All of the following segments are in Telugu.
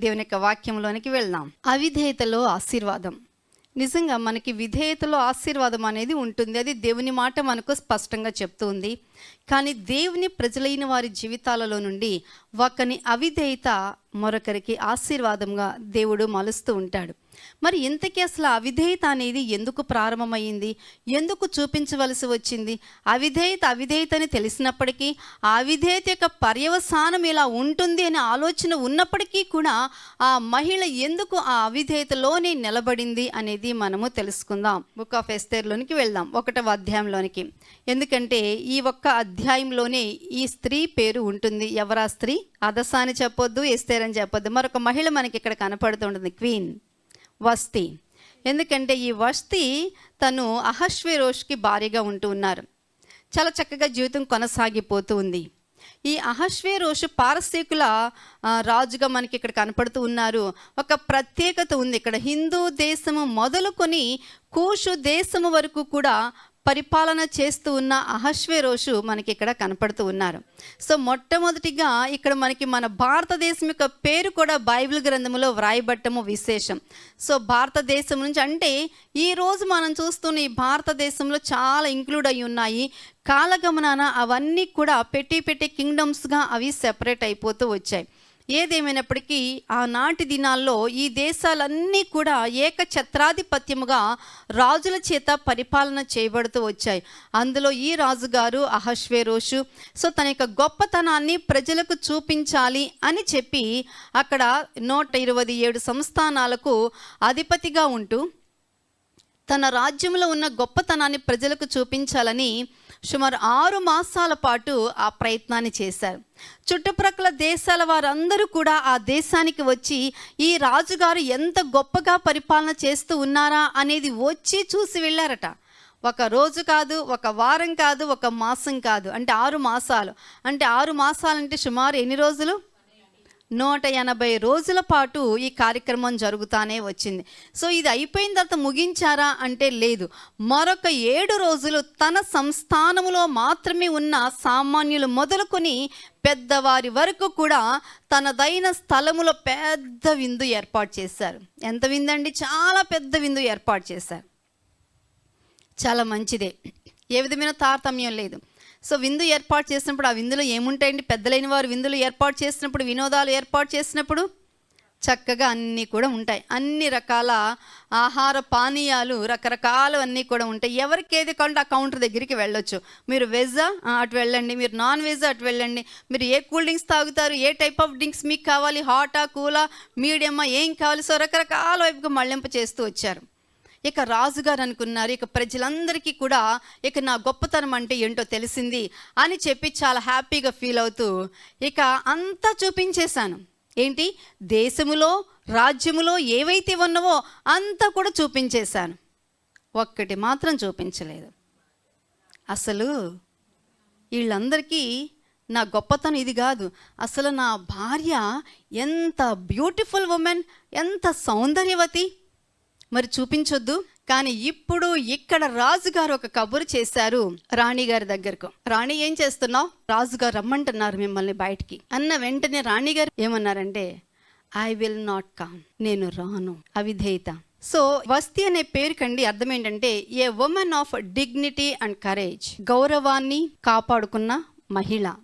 దేవుని యొక్క వాక్యంలోనికి వెళ్దాం. అవిధేయతలో ఆశీర్వాదం. నిజంగా మనకి విధేయతలో ఆశీర్వాదం అనేది ఉంటుంది. అది దేవుని మాట మనకు స్పష్టంగా చెప్తుంది. కానీ దేవుని ప్రజలైన వారి జీవితాలలో నుండి ఒకని అవిధేయత మరొకరికి ఆశీర్వాదంగా దేవుడు మలుస్తూ ఉంటాడు. మరి ఇంతకీ అసలు అవిధేయత అనేది ఎందుకు ప్రారంభమైంది ఎందుకు చూపించవలసి వచ్చింది? అవిధేయత అవిధేయత అని తెలిసినప్పటికీ ఆ అవిధేయత యొక్క పర్యవసానం ఇలా ఉంటుంది అనే ఆలోచన ఉన్నప్పటికీ కూడా ఆ మహిళ ఎందుకు ఆ అవిధేయతలోనే నిలబడింది అనేది మనము తెలుసుకుందాం. బుక్ ఆఫ్ ఎస్తేర్లోనికి వెళ్దాం ఒకటవ అధ్యాయంలోనికి. ఎందుకంటే ఈ ఒక్క అధ్యాయంలోనే ఈ స్త్రీ పేరు ఉంటుంది. ఎవరా స్త్రీ? అదసా అని చెప్పొద్దు ఎస్తేర్ అని చెప్పొద్దు. మరొక మహిళ మనకి ఇక్కడ కనపడుతుంటుంది క్వీన్. వస్తి. ఎందుకంటే ఈ వస్తి తను అహశ్వేరోష్కి భార్యగా ఉంటూ ఉన్నారు. చాలా చక్కగా జీవితం కొనసాగిపోతూ ఉంది. ఈ అహశ్వేరోషు పారసీకుల రాజుగా మనకి ఇక్కడ కనపడుతూ ఉన్నారు. ఒక ప్రత్యేకత ఉంది. ఇక్కడ హిందూ దేశము మొదలుకొని కూషు దేశము వరకు కూడా పరిపాలన చేస్తూ ఉన్న అహశ్వేరోషు మనకి ఇక్కడ కనపడుతూ ఉన్నారు. సో మొట్టమొదటిగా ఇక్కడ మనకి మన భారతదేశం యొక్క పేరు కూడా బైబిల్ గ్రంథములో వ్రాయబట్టము విశేషం. సో భారతదేశం నుంచి అంటే ఈ రోజు మనం చూస్తున్న ఈ భారతదేశంలో చాలా ఇంక్లూడ్ అయి ఉన్నాయి. కాలగమనాన అవన్నీ కూడా పెట్టి పెట్టి కింగ్డమ్స్గా అవి సెపరేట్ అయిపోతూ వచ్చాయి. ఏదేమైనప్పటికీ ఆనాటి దినాల్లో ఈ దేశాలన్నీ కూడా ఏకఛత్రాధిపత్యముగా రాజుల చేత పరిపాలన చేయబడుతూ వచ్చాయి. అందులో ఈ రాజుగారు అహశ్వేరోషు సో తన యొక్క గొప్పతనాన్ని ప్రజలకు చూపించాలి అని చెప్పి అక్కడ నూట ఇరవై ఏడు సంస్థానాలకు అధిపతిగా ఉంటూ తన రాజ్యంలో ఉన్న గొప్పతనాన్ని ప్రజలకు చూపించాలని సుమారు ఆరు మాసాల పాటు ఆ ప్రయత్నాన్ని చేశారు. చుట్టుప్రక్కల దేశాల వారందరూ కూడా ఆ దేశానికి వచ్చి ఈ రాజుగారు ఎంత గొప్పగా పరిపాలన చేస్తూ ఉన్నారా అనేది వచ్చి చూసి వెళ్ళారట. ఒక రోజు కాదు ఒక వారం కాదు ఒక మాసం కాదు అంటే ఆరు మాసాలు. అంటే ఆరు మాసాలంటే సుమారు ఎన్ని రోజులు? నూట ఎనభై రోజుల పాటు ఈ కార్యక్రమం జరుగుతానే వచ్చింది. సో ఇది అయిపోయిన తర్వాత ముగించారా అంటే లేదు. మరొక ఏడు రోజులు తన సంస్థానములో మాత్రమే ఉన్న సామాన్యులు మొదలుకొని పెద్దవారి వరకు కూడా తనదైన స్థలములో పెద్ద విందు ఏర్పాటు చేశారు. ఎంత విందండి? చాలా పెద్ద విందు ఏర్పాటు చేశారు. చాలా మంచిదే. ఏ విధమైన తారతమ్యం లేదు. సో విందు ఏర్పాటు చేసినప్పుడు ఆ విందులో ఏముంటాయండి? పెద్దలైన వారు విందులు ఏర్పాటు చేసినప్పుడు వినోదాలు ఏర్పాటు చేసినప్పుడు చక్కగా అన్నీ కూడా ఉంటాయి. అన్ని రకాల ఆహార పానీయాలు రకరకాలు అన్నీ కూడా ఉంటాయి. ఎవరికి ఏది కావాలంటే ఆ కౌంటర్ దగ్గరికి వెళ్ళొచ్చు. మీరు వెజ్జా? అటు వెళ్ళండి. మీరు నాన్ వెజ్ అటు వెళ్ళండి. మీరు ఏ కూల్ డ్రింక్స్ తాగుతారు? ఏ టైప్ ఆఫ్ డ్రింక్స్ మీకు కావాలి? హాటా కూలా మీడియమా ఏం కావాలి? సో రకరకాల వైపుగా మళ్ళింపు చేస్తూ వచ్చారు. ఇక రాజుగారు అనుకున్నారు ఇక ప్రజలందరికీ కూడా ఇక నా గొప్పతనం అంటే ఏంటో తెలిసింది అని చెప్పి చాలా హ్యాపీగా ఫీల్ అవుతూ ఇక అంతా చూపించేశాను. ఏంటి? దేశములో రాజ్యములో ఏవైతే ఉన్నవో అంతా కూడా చూపించేశాను. ఒక్కటి మాత్రం చూపించలేదు. అసలు వీళ్ళందరికీ నా గొప్పతనం ఇది కాదు. అసలు నా భార్య ఎంత బ్యూటిఫుల్ ఉమెన్ ఎంత సౌందర్యవతి. మరి చూపించొద్దు. కానీ ఇప్పుడు ఇక్కడ రాజుగారు ఒక కబురు చేశారు రాణి గారి దగ్గరకు. రాణి ఏం చేస్తున్నావు? రాజుగారు రమ్మంటున్నారు మిమ్మల్ని బయటికి. అన్న వెంటనే రాణి గారు ఏమన్నారంటే ఐ విల్ నాట్ కమ్ నేను రాను. అవిధేయత. సో వస్తి అనే పేరుకండి అర్థం ఏంటంటే a women of dignity and courage గౌరవాన్ని కాపాడుకున్న మహిళ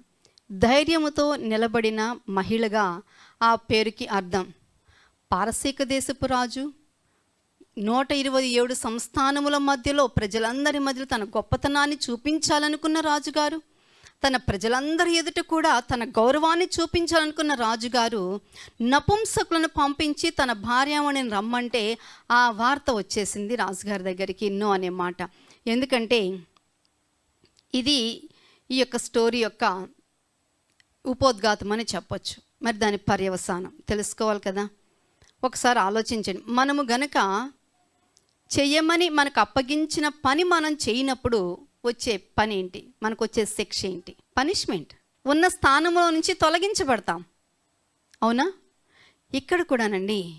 ధైర్యముతో నిలబడిన మహిళగా ఆ పేరుకి అర్థం. పారసీక దేశపు రాజు నూట ఇరవై ఏడు సంస్థానముల మధ్యలో ప్రజలందరి మధ్యలో తన గొప్పతనాన్ని చూపించాలనుకున్న రాజుగారు తన ప్రజలందరి ఎదుట కూడా తన గౌరవాన్ని చూపించాలనుకున్న రాజుగారు నపుంసకులను పంపించి తన భార్యమణిని రమ్మంటే ఆ వార్త వచ్చేసింది రాజుగారి దగ్గరికి ఎన్నో అనే మాట. ఎందుకంటే ఇది ఈ యొక్క స్టోరీ యొక్క ఉపోద్ఘాతం అని చెప్పొచ్చు. మరి దాని పర్యవసానం తెలుసుకోవాలి కదా. ఒకసారి ఆలోచించండి. మనము గనక చెయ్యమని మనకు అప్పగించిన పని మనం చేయనప్పుడు వచ్చే పని ఏంటి? మనకు వచ్చే శిక్ష ఏంటి? పనిష్మెంట్. ఉన్న స్థానంలో నుంచి తొలగించబడతాం. అవునా? ఇక్కడ కూడానండి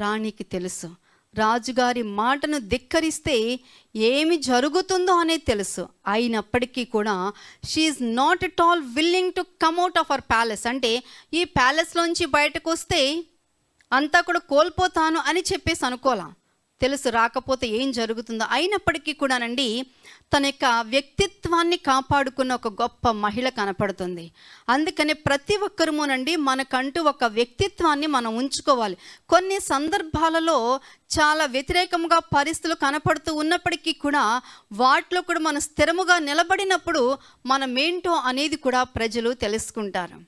రాణికి తెలుసు. రాజుగారి మాటను ధిక్కరిస్తే ఏమి జరుగుతుందో అనేది తెలుసు. అయినప్పటికీ కూడా she's not at all willing to come out of our palace అంటే ఈ ప్యాలెస్లోంచి బయటకు వస్తే అంతా కూడా కోల్పోతాను అని చెప్పేసి అనుకోలా తెలుసు రాకపోతే ఏం జరుగుతుందో. అయినప్పటికీ కూడానండి తన యొక్క వ్యక్తిత్వాన్ని కాపాడుకున్న ఒక గొప్ప మహిళ కనపడుతుంది. అందుకని ప్రతి ఒక్కరమునండి మనకంటూ ఒక వ్యక్తిత్వాన్ని మనం ఉంచుకోవాలి. కొన్ని సందర్భాలలో చాలా వ్యతిరేకంగా పరిస్థితులు కనపడుతూ ఉన్నప్పటికీ కూడా వాటిలో కూడా మనం స్థిరముగా నిలబడినప్పుడు మనమేంటో అనేది కూడా ప్రజలు తెలుసుకుంటారు.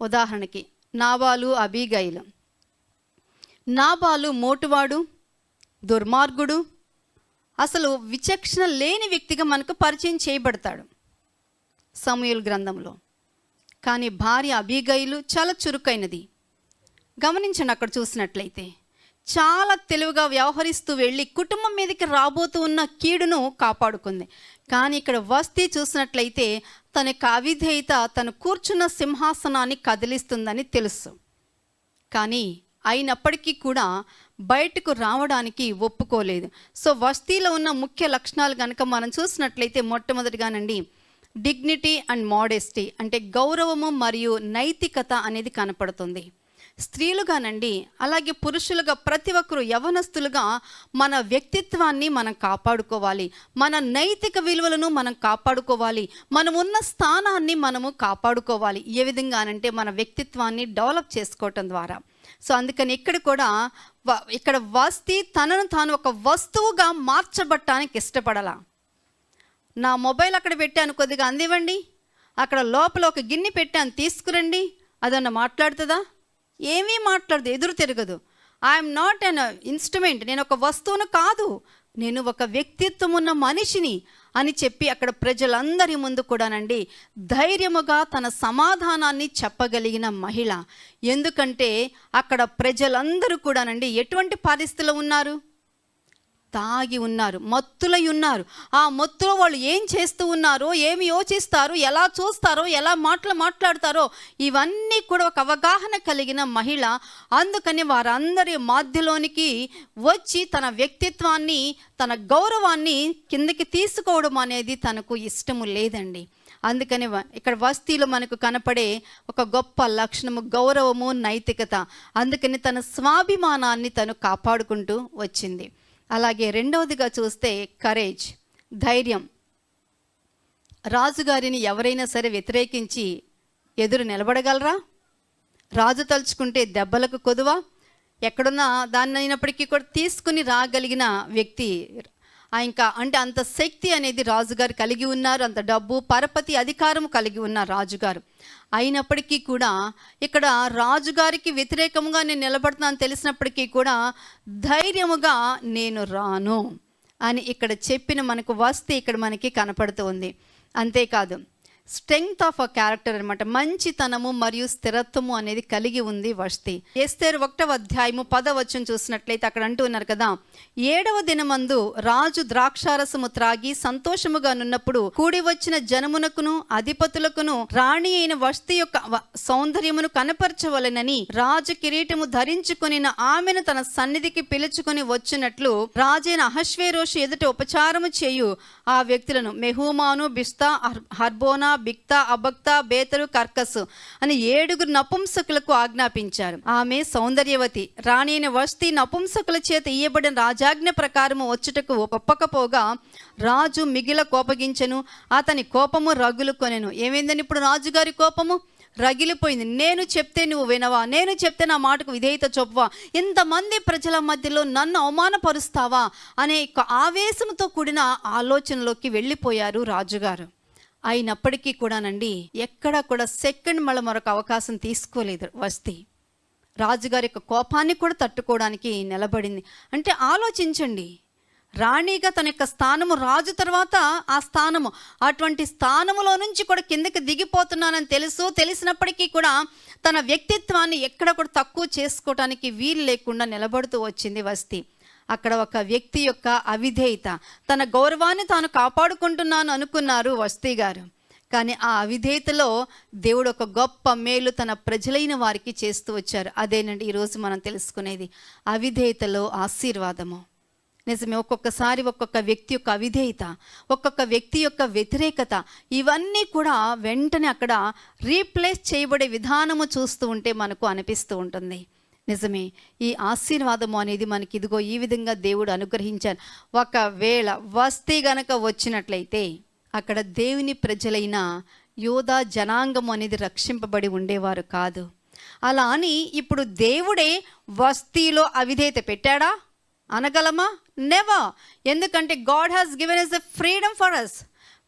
ఉదాహరణకి నాబాలు అబీగైలు. నాబాలు మోటువాడు దుర్మార్గుడు అసలు విచక్షణ లేని వ్యక్తిగా మనకు పరిచయం చేయబడతాడు సమూహల గ్రంథంలో. కానీ భార్య అభిగైలు చాలా చురుకైనది. గమనించండి అక్కడ చూసినట్లయితే చాలా తెలివిగా వ్యవహరిస్తూ వెళ్ళి కుటుంబం మీదకి రాబోతూ ఉన్న కీడును కాపాడుకుంది. కానీ ఇక్కడ వస్తీ చూసినట్లయితే తన యొక్క అవిధేయత తను కూర్చున్న సింహాసనాన్ని కదిలిస్తుందని తెలుసు. కానీ అయినప్పటికీ కూడా బయటకు రావడానికి ఒప్పుకోలేదు. సో వస్తీలో ఉన్న ముఖ్య లక్షణాలు కనుక మనం చూసినట్లయితే మొట్టమొదటిగానండి డిగ్నిటీ అండ్ మోడెస్టీ అంటే గౌరవము మరియు నైతికత అనేది కనపడుతుంది. స్త్రీలుగానండి అలాగే పురుషులుగా ప్రతి ఒక్కరు యవనస్తులుగా మన వ్యక్తిత్వాన్ని మనం కాపాడుకోవాలి. మన నైతిక విలువలను మనం కాపాడుకోవాలి. మనం ఉన్న స్థానాన్ని మనము కాపాడుకోవాలి. ఏ విధంగానంటే మన వ్యక్తిత్వాన్ని డెవలప్ చేసుకోవటం ద్వారా. సో అందుకని ఇక్కడ కూడా ఇక్కడ వస్తి తనను తాను ఒక వస్తువుగా మార్చబట్టానికి ఇష్టపడలా. నా మొబైల్ అక్కడ పెట్టాను కొద్దిగా అందివ్వండి. అక్కడ లోపల ఒక గిన్నె పెట్టాను తీసుకురండి. అదన్న మాట్లాడుతుందా? ఏమీ మాట్లాడదు ఎదురు తిరగదు. ఐఎమ్ నాట్ అన్ ఇన్స్ట్రుమెంట్ నేను ఒక వస్తువును కాదు. నేను ఒక వ్యక్తిత్వం ఉన్న మనిషిని. అని చెప్పి అక్కడ ప్రజలందరి ముందు కూడానండి ధైర్యముగా తన సమాధానాన్ని చెప్పగలిగిన మహిళ. ఎందుకంటే అక్కడ ప్రజలందరూ కూడానండి ఎటువంటి పరిస్థితిలో ఉన్నారు? తాగి ఉన్నారు మత్తులై ఉన్నారు. ఆ మత్తులో వాళ్ళు ఏం చేస్తూ ఉన్నారో ఏమి యోచిస్తారో ఎలా చూస్తారో ఎలా మాటలు మాట్లాడతారో ఇవన్నీ కూడా ఒక అవగాహన కలిగిన మహిళ. అందుకని వారందరి మధ్యలోనికి వచ్చి తన వ్యక్తిత్వాన్ని తన గౌరవాన్ని కిందకి తీసుకోవడం అనేది తనకు ఇష్టము లేదండి. అందుకని ఇక్కడ వస్తీలో మనకు కనపడే ఒక గొప్ప లక్షణము గౌరవము నైతికత. అందుకని తన స్వాభిమానాన్ని తను కాపాడుకుంటూ వచ్చింది. అలాగే రెండవదిగా చూస్తే కరేజ్ ధైర్యం. రాజుగారిని ఎవరైనా సరే వ్యతిరేకించి ఎదురు నిలబడగలరా? రాజు తలుచుకుంటే దెబ్బలకు కొదువా? ఎక్కడున్నా దాన్ని అయినప్పటికీ కూడా తీసుకుని రాగలిగిన వ్యక్తి ఇంకా అంటే అంత శక్తి అనేది రాజుగారు కలిగి ఉన్నారు అంత డబ్బు పరపతి అధికారం కలిగి ఉన్న రాజుగారు. అయినప్పటికీ కూడా ఇక్కడ రాజుగారికి వ్యతిరేకంగా నేను నిలబడుతున్నాను తెలిసినప్పటికీ కూడా ధైర్యముగా నేను రాను అని ఇక్కడ చెప్పిన మనకు వస్తే ఇక్కడ మనకి కనపడుతూ ఉంది. అంతేకాదు స్ట్రెంగ్త్ ఆఫ్ అ క్యారెక్టర్ అనమాట మంచితనము మరియు స్థిరత్వము అనేది కలిగి ఉంది వస్తి ఎస్తేరు ఒకటవ అధ్యాయము పదవచ్చం చూసినట్లయితే అక్కడ అంటూ ఉన్నారు కదా. ఏడవ దినమందు రాజు ద్రాక్షారసము త్రాగి సంతోషముగా నున్నప్పుడు కూడి వచ్చిన జనమునకును అధిపతులకును రాణి అయిన వస్తి యొక్క సౌందర్యమును కనపరచవలెనని రాజు కిరీటము ధరించుకుని ఆమెను తన సన్నిధికి పిలుచుకుని వచ్చినట్లు రాజైన అహశ్వేరోషు ఎదుట ఉపచారము చేయు ఆ వ్యక్తులను మెహూమాను బిస్తా హర్- హర్బోనా బిక్తా అభక్త బేతరు కర్కసు అని ఏడుగురు నపుంసకులకు ఆజ్ఞాపించారు. ఆమె సౌందర్యవతి. రాణి అయిన వస్తి నపుంసకుల చేత ఇయ్యబడిన రాజాజ్ఞ ప్రకారము వచ్చుటకు ఒప్పకపోగా రాజు మిగిల కోపగించెను. అతని కోపము రగులు కొనెను. ఏమైందని ఇప్పుడు రాజుగారి కోపము? రగిలిపోయింది. నేను చెప్తే నువ్వు వినవా? నేను చెప్తే నా మాటకు విధేయత చొప్పవా ఇంతమంది ప్రజల మధ్యలో నన్ను అవమానపరుస్తావా? అనే ఆవేశంతో కూడిన ఆలోచనలోకి వెళ్ళిపోయారు రాజుగారు. అయినప్పటికీ కూడానండి ఎక్కడ కూడా సెకండ్ మళ్ళీ మరొక అవకాశం తీసుకోలేదు వస్తీ. రాజుగారి యొక్క కోపాన్ని కూడా తట్టుకోవడానికి నిలబడింది. అంటే ఆలోచించండి రాణిగా తన యొక్క స్థానము రాజు తర్వాత ఆ స్థానము అటువంటి స్థానములో నుంచి కూడా కిందకి దిగిపోతున్నానని తెలుసు తెలిసినప్పటికీ కూడా తన వ్యక్తిత్వాన్ని ఎక్కడ కూడా తక్కువ చేసుకోవటానికి వీలు లేకుండా నిలబడుతూ వచ్చింది వస్తీ. అక్కడ ఒక వ్యక్తి యొక్క అవిధేయత. తన గౌరవాన్ని తాను కాపాడుకుంటున్నాను అనుకున్నారు వస్తీ గారు. కానీ ఆ అవిధేయతలో దేవుడు ఒక గొప్ప మేలు తన ప్రజలైన వారికి చేస్తూ వచ్చారు. అదేనండి ఈరోజు మనం తెలుసుకునేది. అవిధేయతలో ఆశీర్వాదము. నిజమే ఒక్కొక్కసారి ఒక్కొక్క వ్యక్తి యొక్క అవిధేయత ఒక్కొక్క వ్యక్తి యొక్క వ్యతిరేకత ఇవన్నీ కూడా వెంటనే అక్కడ రీప్లేస్ చేయబడే విధానము చూస్తూ ఉంటే మనకు అనిపిస్తూ ఉంటుంది. నిజమే ఈ ఆశీర్వాదము అనేది మనకి ఇదిగో ఈ విధంగా దేవుడు అనుగ్రహించారు. ఒకవేళ వస్తీ గనక వచ్చినట్లయితే అక్కడ దేవుని ప్రజలైన యోధా జనాంగం అనేది రక్షింపబడి ఉండేవారు కాదు. అలా అని ఇప్పుడు దేవుడే వస్తీలో అవిధేయత పెట్టాడా? అనగలమా? నెవర్ ఎందుకంటే God has given us the freedom for us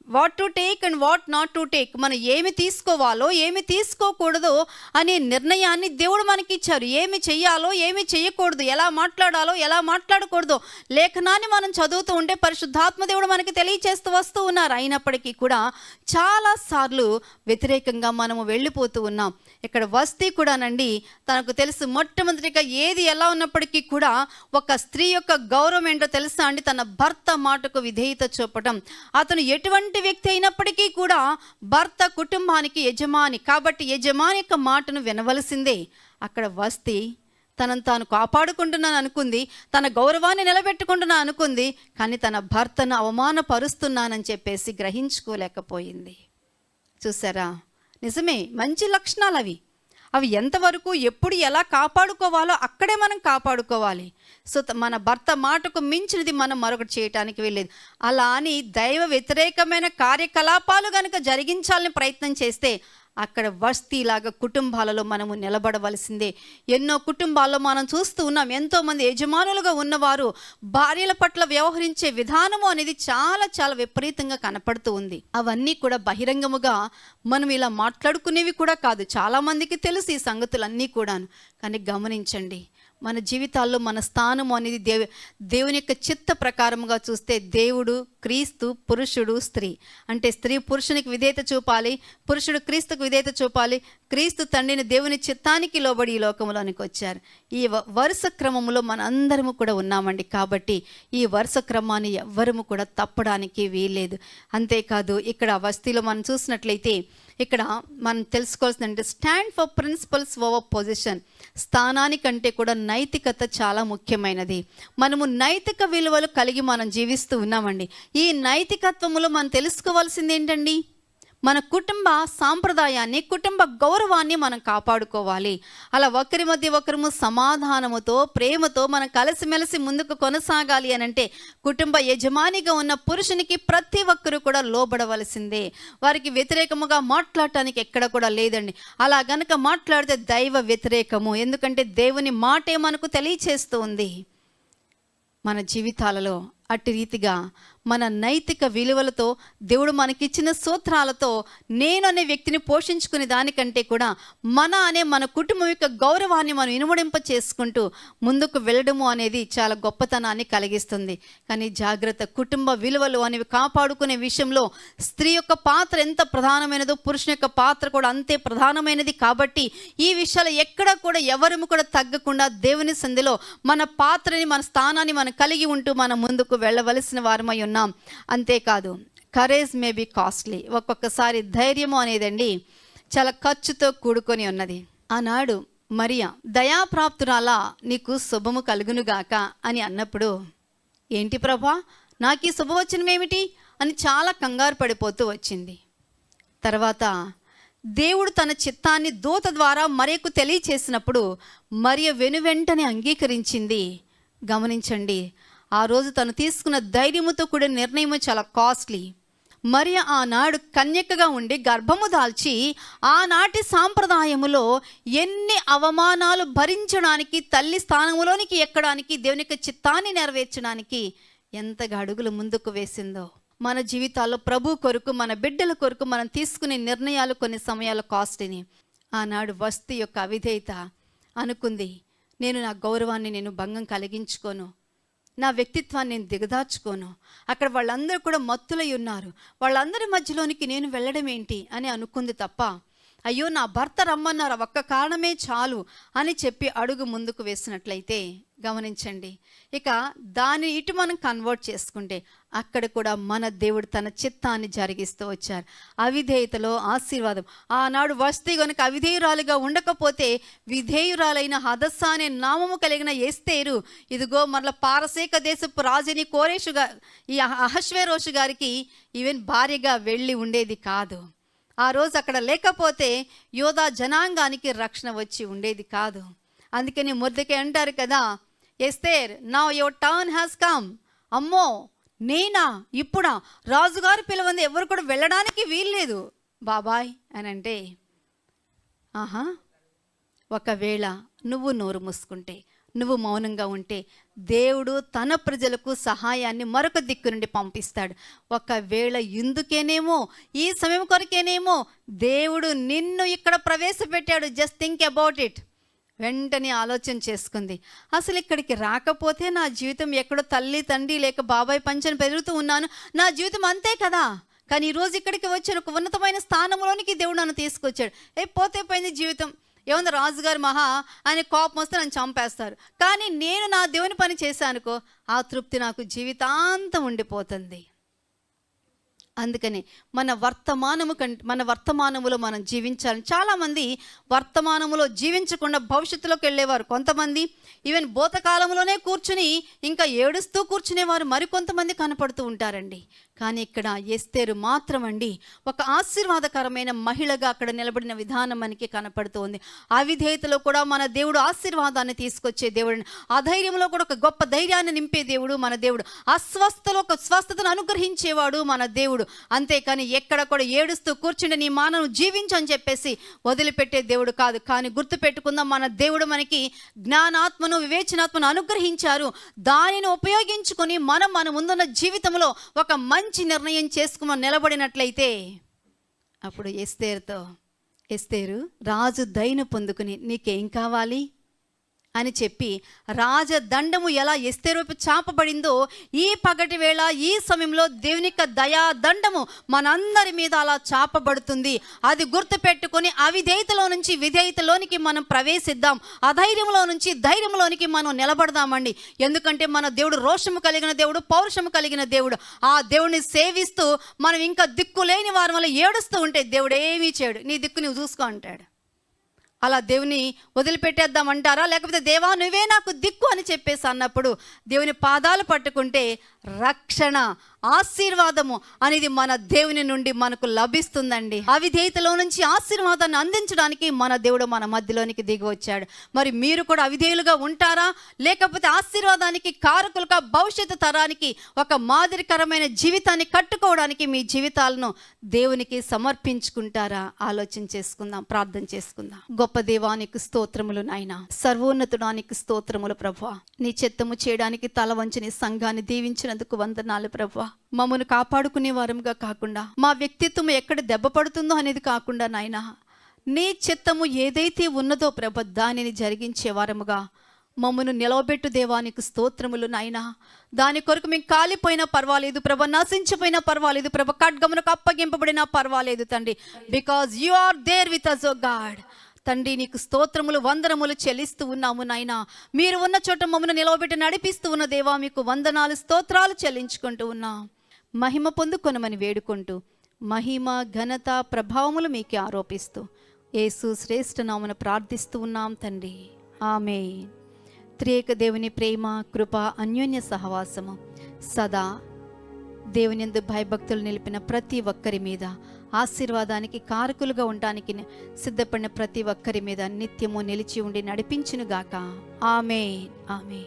what to take and what not to take మనం ఏమి తీసుకోవాలో ఏమి తీసుకోకూడదో అనే నిర్ణయాన్ని దేవుడు మనకి ఇచ్చారు ఏమి చేయాలో ఏమి చేయకూడదు ఎలా మాట్లాడాలో ఎలా మాట్లాడకూడదు లేఖనాన్ని మనం చదువుతూ ఉంటే పరిశుద్ధాత్మ దేవుడు మనకి తెలియచేస్తూ వస్తూ ఉన్నారు. అయినప్పటికీ కూడా చాలాసార్లు వ్యతిరేకంగా మనము వెళ్ళిపోతూ ఉన్నాం. ఇక్కడ వస్తీ కూడానండి తనకు తెలుసు మొట్టమొదటిగా ఏది ఎలా ఉన్నప్పటికీ కూడా ఒక స్త్రీ యొక్క గౌరవం ఏంటో తెలుసా అండి? తన భర్త మాటకు విధేయత చూపటం. అతను ఎటువంటి వ్యక్తి అయినప్పటికీ కూడా భర్త కుటుంబానికి యజమాని. కాబట్టి యజమాని యొక్క మాటను వినవలసిందే. అక్కడ వస్తే తనను తాను కాపాడుకుంటున్నాను అనుకుంది. తన గౌరవాన్ని నిలబెట్టుకుంటున్నాను అనుకుంది. కానీ తన భర్తను అవమానపరుస్తున్నానని చెప్పేసి గ్రహించుకోలేకపోయింది. చూసారా? నిజమే మంచి లక్షణాలు అవి అవి ఎంతవరకు ఎప్పుడు ఎలా కాపాడుకోవాలో అక్కడే మనం కాపాడుకోవాలి. సో మన భర్త మాటకు మించినది మనం మరొకటి చేయటానికి వెళ్ళేది అలా అని దైవ వ్యతిరేకమైన కార్యకలాపాలు కనుక జరిగించాలని ప్రయత్నం చేస్తే అక్కడ వస్తీలాగా కుటుంబాలలో మనము నిలబడవలసిందే. ఎన్నో కుటుంబాల్లో మనం చూస్తూ ఉన్నాం ఎంతోమంది యజమానులుగా ఉన్నవారు భార్యల పట్ల వ్యవహరించే విధానము అనేది చాలా చాలా విపరీతంగా కనపడుతూ ఉంది. అవన్నీ కూడా బహిరంగముగా మనం ఇలా మాట్లాడుకునేవి కూడా కాదు. చాలామందికి తెలుసు ఈ సంగతులన్నీ కూడాను. కానీ గమనించండి మన జీవితాల్లో మన స్థానము అనేది దేవు దేవుని యొక్క చిత్త ప్రకారముగా చూస్తే దేవుడు క్రీస్తు పురుషుడు స్త్రీ. అంటే స్త్రీ పురుషునికి విధేయత చూపాలి పురుషుడు క్రీస్తుకు విధేయత చూపాలి క్రీస్తు తండ్రిని దేవుని చిత్తానికి లోబడి ఈ లోకంలోనికి వచ్చారు. ఈ వ- వరుస క్రమంలో మనందరము కూడా ఉన్నామండి. కాబట్టి ఈ వరుస క్రమాన్ని ఎవ్వరము కూడా తప్పడానికి వీల్లేదు. అంతేకాదు ఇక్కడ వస్తీలో మనం చూసినట్లయితే ఇక్కడ మనం తెలుసుకోవాల్సిందంటే stand for principles over position స్థానానికంటే కూడా నైతికత చాలా ముఖ్యమైనది. మనము నైతిక విలువలు కలిగి మనం జీవిస్తూ ఉన్నామండి. ఈ నైతికత్వములో మనం తెలుసుకోవాల్సింది ఏంటండి? మన కుటుంబ సాంప్రదాయాన్ని కుటుంబ గౌరవాన్ని మనం కాపాడుకోవాలి. అలా ఒకరి మధ్య ఒకరము సమాధానముతో ప్రేమతో మనం కలిసిమెలిసి ముందుకు కొనసాగాలి అని అంటే కుటుంబ యజమానిగా ఉన్న పురుషునికి ప్రతి ఒక్కరూ కూడా లోబడవలసిందే. వారికి వ్యతిరేకముగా మాట్లాడటానికి ఎక్కడ కూడా లేదండి. అలా గనక మాట్లాడితే దైవ వ్యతిరేకము. ఎందుకంటే దేవుని మాటే మనకు తెలియచేస్తూ ఉంది మన జీవితాలలో అట్టి రీతిగా మన నైతిక విలువలతో దేవుడు మనకిచ్చిన సూత్రాలతో నేను అనే వ్యక్తిని పోషించుకునే దానికంటే కూడా మన అనే మన కుటుంబం యొక్క గౌరవాన్ని మనం ఇనుమడింప చేసుకుంటూ ముందుకు వెళ్ళడము అనేది చాలా గొప్పతనాన్ని కలిగిస్తుంది. కానీ జాగ్రత్త కుటుంబ విలువలు అనేవి కాపాడుకునే విషయంలో స్త్రీ యొక్క పాత్ర ఎంత ప్రధానమైనదో పురుషుని యొక్క పాత్ర కూడా అంతే ప్రధానమైనది కాబట్టి ఈ విషయాలు ఎక్కడ కూడా ఎవరము కూడా తగ్గకుండా దేవుని సంధిలో మన పాత్రని మన స్థానాన్ని మనం కలిగి ఉంటూ మనం ముందుకు వెళ్ళవలసిన వారమై ఉన్నాం అంతేకాదు కరేజ్ మే బి కాస్ట్లీ ఒక్కొక్కసారి ధైర్యము అనేదండి చాలా ఖర్చుతో కూడుకొని ఉన్నది. ఆనాడు మరియా దయాప్రాప్తురాలా నీకు శుభము కలుగునుగాక అని అన్నప్పుడు ఏంటి ప్రభా నాకు ఈ శుభవచనం ఏమిటి అని చాలా కంగారు పడిపోతూ వచ్చింది. తర్వాత దేవుడు తన చిత్తాన్ని దూత ద్వారా మరియకు తెలియచేసినప్పుడు మరియ వెనువెంటనే అంగీకరించింది. గమనించండి ఆ రోజు తను తీసుకున్న ధైర్యముతో కూడిన నిర్ణయం చాలా కాస్ట్లీ. మరి ఆనాడు కన్యకగా ఉండి గర్భము దాల్చి ఆనాటి సాంప్రదాయములో ఎన్ని అవమానాలు భరించడానికి తల్లి స్థానంలోనికి ఎక్కడానికి దేవుని యొక్క చిత్తాన్ని నెరవేర్చడానికి ఎంతగా అడుగులు ముందుకు వేసిందో. మన జీవితాల్లో ప్రభు కొరకు మన బిడ్డల కొరకు మనం తీసుకునే నిర్ణయాలు కొన్ని సమయాల కాస్ట్ని ఆనాడు వస్తు యొక్క అవిధేయత అనుకుంది. నేను నా గౌరవాన్ని నేను భంగం కలిగించుకోను. నా వ్యక్తిత్వాన్ని నేను దిగదార్చుకోను. అక్కడ వాళ్ళందరూ కూడా మత్తులై ఉన్నారు. వాళ్ళందరి మధ్యలోనికి నేను వెళ్ళడం ఏంటి అని అనుకుంది తప్ప అయ్యో నా భర్త రమ్మన్నారు ఒక్క కారణమే చాలు అని చెప్పి అడుగు ముందుకు వేసినట్లయితే గమనించండి. ఇక దాని ఇటు మనం కన్వర్ట్ చేసుకుంటే అక్కడ కూడా మన దేవుడు తన చిత్తాన్ని జరిగిస్తూ వచ్చారు. అవిధేయతలో ఆశీర్వాదం. ఆనాడు వస్తే గనుక అవిధేయురాలుగా ఉండకపోతే విధేయురాలైన హదస్స అనే నామము కలిగిన ఎస్తేరు. ఇదిగో మరల పారసీక దేశపు రాజుని కోరేషుగా ఈ అహశ్వేరోషు గారికి ఈవెన్ భార్యగా వెళ్ళి ఉండేది కాదు. ఆ రోజు అక్కడ లేకపోతే యోధా జనాంగానికి రక్షణ వచ్చి ఉండేది కాదు. అందుకని ముద్దకే అంటారు కదా ఎస్తేర్ నా యువర్ టర్న్ హ్యాస్ కమ్ అమ్మో నేనా ఇప్పుడా? రాజుగారు పిలవంది ఎవరు కూడా వెళ్ళడానికి వీల్లేదు. బాబాయ్ అని అంటే ఆహా ఒకవేళ నువ్వు నోరు మూసుకుంటే నువ్వు మౌనంగా ఉంటే దేవుడు తన ప్రజలకు సహాయాన్ని మరొక దిక్కు నుండి పంపిస్తాడు. ఒకవేళ ఇందుకేనేమో ఈ సమయం కొరకేనేమో దేవుడు నిన్ను ఇక్కడ ప్రవేశపెట్టాడు. జస్ట్ థింక్ అబౌట్ ఇట్ వెంటనే ఆలోచన చేసుకుంది. అసలు ఇక్కడికి రాకపోతే నా జీవితం ఎక్కడో తల్లి తండ్రి లేక బాబాయ్ పంచని పెరుగుతూ ఉన్నాను. నా జీవితం అంతే కదా. కానీ ఈరోజు ఇక్కడికి వచ్చిన ఒక ఉన్నతమైన స్థానంలోనికి దేవుడు నన్ను తీసుకొచ్చాడు. ఏ పోతే పోయింది జీవితం? ఏమన్నా రాజుగారు మహా ఆయన కోపం వస్తే నన్ను చంపేస్తారు. కానీ నేను నా దేవుని పని చేశానుకో ఆ తృప్తి నాకు జీవితాంతం ఉండిపోతుంది. అందుకని మన వర్తమానము కంటే మన వర్తమానములో మనం జీవించాలి. చాలామంది వర్తమానములో జీవించకుండా భవిష్యత్తులోకి వెళ్ళేవారు. కొంతమంది ఈవెన్ భూతకాలంలోనే కూర్చుని ఇంకా ఏడుస్తూ కూర్చునేవారు. మరికొంతమంది కనపడుతూ ఉంటారండి. కానీ ఇక్కడ ఎస్తేరు మాత్రం అండి ఒక ఆశీర్వాదకరమైన మహిళగా అక్కడ నిలబడిన విధానం మనకి కనపడుతోంది. అవిధేయతలో కూడా మన దేవుడు ఆశీర్వాదాన్ని తీసుకొచ్చే దేవుడు అధైర్యంలో కూడా ఒక గొప్ప ధైర్యాన్ని నింపే దేవుడు మన దేవుడు అస్వస్థలో ఒక స్వస్థతను అనుగ్రహించేవాడు మన దేవుడు. అంతేకాని ఎక్కడ కూడా ఏడుస్తూ కూర్చుండి నీ మానవు జీవించని చెప్పేసి వదిలిపెట్టే దేవుడు కాదు. కానీ గుర్తుపెట్టుకుందాం మన దేవుడు మనకి జ్ఞానాత్మను వివేచనాత్మను అనుగ్రహించారు. దానిని ఉపయోగించుకొని మనం మన ముందున్న జీవితంలో ఒక మంచి మంచి నిర్ణయం చేసుకుని నిలబడినట్లయితే అప్పుడు ఎస్తేరుతో ఎస్తేరు రాజు దయను పొందుకుని నీకేం కావాలి? అని చెప్పి రాజదండము ఎలా ఎస్తేరోపు చాపబడిందో ఈ పగటి వేళ ఈ సమయంలో దేవుని యొక్క దయా దండము మనందరి మీద అలా చాపబడుతుంది. అది గుర్తుపెట్టుకొని అవిధేయతలో నుంచి విధేయతలోనికి మనం ప్రవేశిద్దాం. అధైర్యంలో నుంచి ధైర్యంలోనికి మనం నిలబడదామండి. ఎందుకంటే మన దేవుడు రోషము కలిగిన దేవుడు పౌరుషము కలిగిన దేవుడు. ఆ దేవుడిని సేవిస్తూ మనం ఇంకా దిక్కు లేని వారి వల్ల ఏడుస్తూ ఉంటే దేవుడు ఏమీ చేయడు. నీ దిక్కు నువ్వు చూసుకో అంటాడు. అలా దేవుని వదిలిపెట్టేద్దామంటారా? లేకపోతే దేవా నువ్వే నాకు దిక్కు అని చెప్పేసి అన్నప్పుడు దేవుని పాదాలు పట్టుకుంటే రక్షణ ఆశీర్వాదము అనేది మన దేవుని నుండి మనకు లభిస్తుందండి. అవిధేయతలో నుంచి ఆశీర్వాదాన్ని అందించడానికి మన దేవుడు మన మధ్యలోనికి దిగి వచ్చాడు. మరి మీరు కూడా అవిధేయులుగా ఉంటారా? లేకపోతే ఆశీర్వాదానికి కారకులుగా భవిష్యత్తు తరానికి ఒక మాదిరికరమైన జీవితాన్ని కట్టుకోవడానికి మీ జీవితాలను దేవునికి సమర్పించుకుంటారా? ఆలోచన చేసుకుందాం ప్రార్థన చేసుకుందాం. గొప్ప దేవానికి స్తోత్రములు నాయన. సర్వోన్నతుడానికి స్తోత్రములు ప్రభా నీ చిత్తము చేయడానికి తల వంచని సంఘాన్ని దీవించినందుకు వందనాలు ప్రభా మమ్మను కాపాడుకునే వారంగా కాకుండా మా వ్యక్తిత్వం ఎక్కడ దెబ్బ పడుతుందో అనేది కాకుండా నాయన నీ చిత్తము ఏదైతే ఉన్నదో ప్రభ దానిని జరిగించే వారముగా మమ్మను నిలవబెట్టు దేవానికి స్తోత్రములు నాయన. దాని కొరకు మేము కాలిపోయినా పర్వాలేదు ప్రభ నశించిపోయినా పర్వాలేదు ప్రభ ఖడ్గమునకు అప్పగింపబడినా పర్వాలేదు తండ్రి. Because you are there with us O God తండ్రి నీకు స్తోత్రములు వందనములు చెల్లిస్తూ ఉన్నాము నాయన. మీరు ఉన్న చోట మమ్మల్ని నిలవబెట్టి నడిపిస్తూ ఉన్న దేవా మీకు వందనాలు స్తోత్రాలు చెల్లించుకుంటూ ఉన్నా. మహిమ పొందుకొనమని వేడుకుంటూ మహిమ ఘనత ప్రభావములు మీకే ఆరోపిస్తూ యేసు శ్రేష్ఠ నామను ప్రార్థిస్తూ ఉన్నాం తండ్రి. ఆమె త్రియేక దేవుని ప్రేమ కృప అన్యోన్య సహవాసము సదా దేవునిందు భయభక్తులు నిలిపిన ప్రతి ఒక్కరి మీద ఆశీర్వాదానికి కారకులుగా ఉండడానికి సిద్ధపడిన ప్రతి ఒక్కరి మీద నిత్యము నిలిచి ఉండి నడిపించునుగాక. ఆమె ఆమె